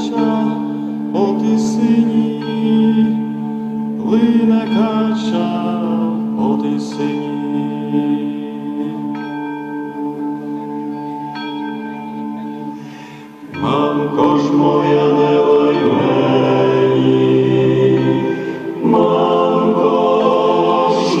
кача, от і сині, плине кача, от і сині. Мамко ж моя не лай мені, мамко ж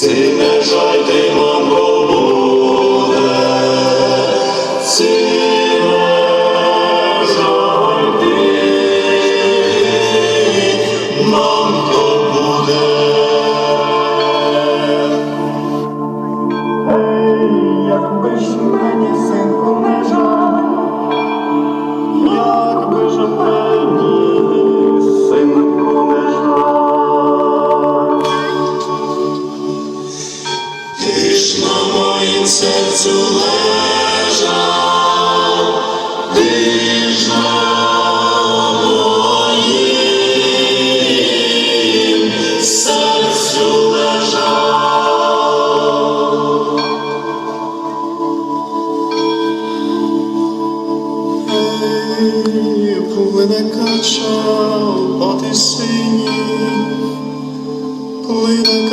Ці не жаль ти ти, мамко буде. Ей, ж мені синку не жаль, якби ж мені серцю лежав, моїм,